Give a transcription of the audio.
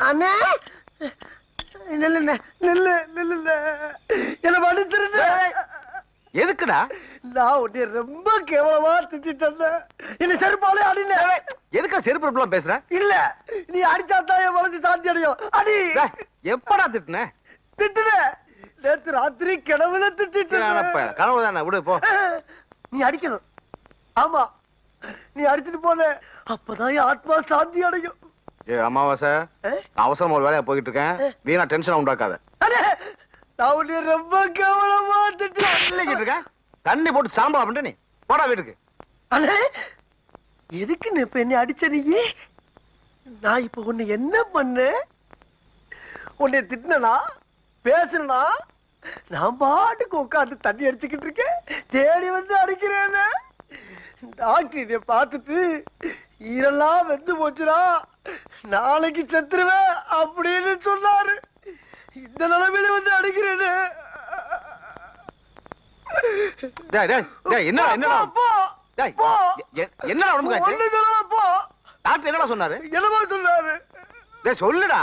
அண்ணே! நில்லுண்ணே நில்லு நில்லுண்ணே என்ன மன்னிச்சிருந்தே எதுக்குடா? நான் உன்னை ரொம்ப கேவலமா திட்டேன் என்ன செருப்பாலே அடின எதுக்கா செருப்பு செருப்புலாம் பேசுற? இல்ல நீ அடிச்சாதான் என் மனசு சாந்தி அடையும். அடி. எப்படா திட்டுன? திட்டுன. நேத்து ராத்திரி கிணவுல திட்டிட்டு கனவு தானே விடு போ. நீ அடிக்கணும். ஆமா. நீ அடிச்சிட்டு போன. அப்பதான் என் ஆத்மா சாந்தி அடையும். ஏ அமாவாசை. அவசரமா ஒரு வேலையா போயிட்டு இருக்கேன் வீணா டென்ஷன் உண்டாக்காத. நான் உன்னை ரொம்ப கேவலமா திட்டேன் இல்லைக்கிட்டு இருக்கேன் தண்ணி போட்டு சாம்பலா பண்ணிட்டு நீ போடா வீட்டுக்கு. அண்ணே எதுக்கு நீ இப்ப என்ன அடிச்ச நீ? நான் இப்ப உன்னை என்ன பண்ணேன் உன்னை திட்டினா பேசுனா நான் பாட்டுக்கு உட்காந்து தண்ணி அடிச்சுக்கிட்டு இருக்கேன் தேடி வந்து அடிக்கிறேன் டாக்டர் இதை பார்த்துட்டு ஈரெல்லாம் வெந்து போச்சுடா நாளைக்கு செத்துருவேன் அப்படின்னு சொன்னாரு. இந்த நிலைமையில வந்து அடிக்கிறேன்னு டேய் என்னடா உடம்புக்கு டாக்டர் என்னடா சொன்னாரு? என்னமா சொன்னாரு? சொல்லுடா.